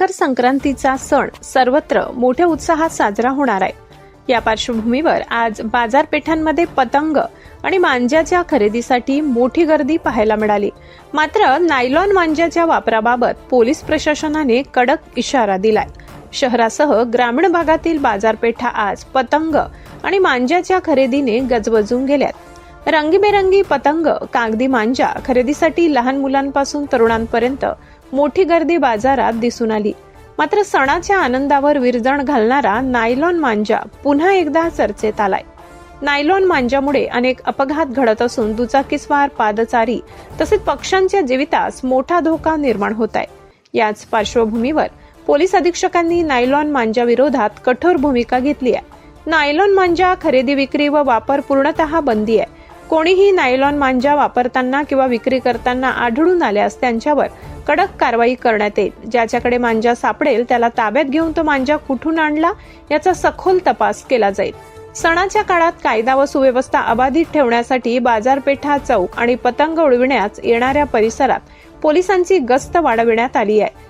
मकर संक्रांतीचा सण सर्वत्र मोठ्या उत्साहात साजरा होणार आहे. या पार्श्वभूमीवर आज बाजारपेठांमध्ये पतंग आणि मांज्याच्या खरेदीसाठी मोठी गर्दी पाहायला मिळाली. मात्र नायलॉन मांज्याच्या वापराबाबत पोलीस प्रशासनाने कडक इशारा दिलाय. शहरासह ग्रामीण भागातील बाजारपेठा आज पतंग आणि मांज्याच्या खरेदीने गजबजून गेल्यात. रंगीबेरंगी पतंग कागदी मांजा खरेदीसाठी लहान मुलांपासून तरुणांपर्यंत मोठी गर्दी बाजारात दिसून आली. मात्र सणाच्या आनंदावर विरजण घालणारा नायलॉन मांजा पुन्हा एकदा चर्चेत आलाय. नायलॉन मांजामुळे अनेक अपघात घडत असून दुचाकीस्वार पादचारी तसेच पक्ष्यांच्या जीवितास मोठा धोका निर्माण होत आहे याच पार्श्वभूमीवर पोलीस अधीक्षकांनी नायलॉन मांजा विरोधात कठोर भूमिका घेतली आहे. नायलॉन मांजा खरेदी विक्री व वापर पूर्णतः बंदी आहे. कोणीही नायलॉन मांजा वापरताना किंवा विक्री करताना आढळून आल्यास त्यांच्यावर कडक कारवाई करण्यात येईल. ज्याच्याकडे मांजा सापडेल त्याला ताब्यात घेऊन तो मांजा कुठून आणला याचा सखोल तपास केला जाईल. सणाच्या काळात कायदा व सुव्यवस्था अबाधित ठेवण्यासाठी बाजारपेठा चौक आणि पतंग उडविण्यास येणाऱ्या परिसरात पोलिसांची गस्त वाढविण्यात आली आहे.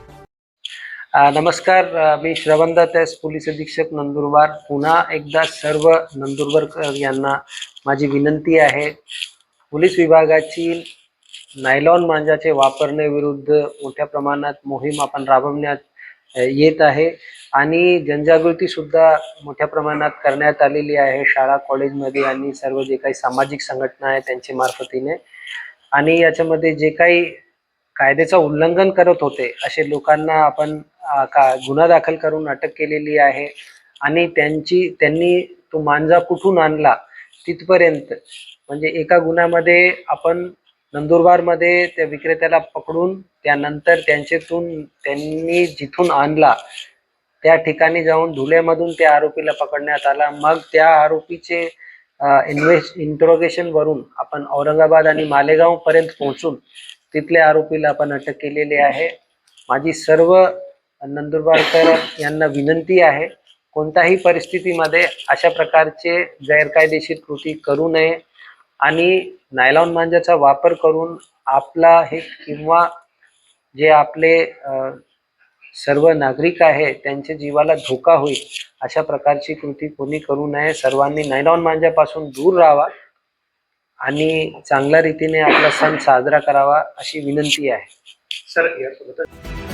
नमस्कार. मी श्रवणदत्त पोलीस अधीक्षक नंदुरबार. पुन्हा एकदा सर्व नंदुरबारकर यांना माझी विनंती आहे पोलीस विभागाची नायलॉन मांजाचे वापरण्याविरुद्ध मोठ्या प्रमाणात मोहीम आपण राबवण्यात येत आहे आणि जनजागृतीसुद्धा मोठ्या प्रमाणात करण्यात आलेली आहे. शाळा कॉलेजमध्ये आणि सर्व जे काही सामाजिक संघटना आहे त्यांच्या मार्फतीने. आणि याच्यामध्ये जे काही कायद्याचं उल्लंघन करत होते असे लोकांना आपण का गुन्हा दाखल करून अटक केलेली आहे. आणि त्यांची त्यांनी तो मांजा कुठून आणला? तिथपर्यंत. म्हणजे एका गुन्ह्यामध्ये आपण नंदुरबारमध्ये त्या विक्रेत्याला पकडून त्यानंतर त्यांच्यातून त्यांनी जिथून आणला त्या ठिकाणी जाऊन धुळ्यामधून त्या आरोपीला पकडण्यात आला. मग त्या आरोपीचे इन्व्हेस्ट इंट्रोगेशन वरून आपण औरंगाबाद आणि मालेगाव पर्यंत पोहोचून तिथल्या आरोपीला आपण अटक केलेली आहे. माझी सर्व नंदुरबारकर यांना विनंती आहे. कोणत्याही परिस्थितीमध्ये अशा प्रकारचे गैरकायदेशीर कृती करू नये आणि नायलॉन मांजाचा वापर करून आपला हे किंवा जे आपले सर्व नागरिक आहे त्यांच्या जीवाला धोका होईल अशा प्रकारची कृती कोणी करू नये. सर्वांनी नायलॉन मांजापासून दूर राहावा आणि चांगल्या रीतीने आपला सण साजरा करावा अशी विनंती आहे. सर यासोबतच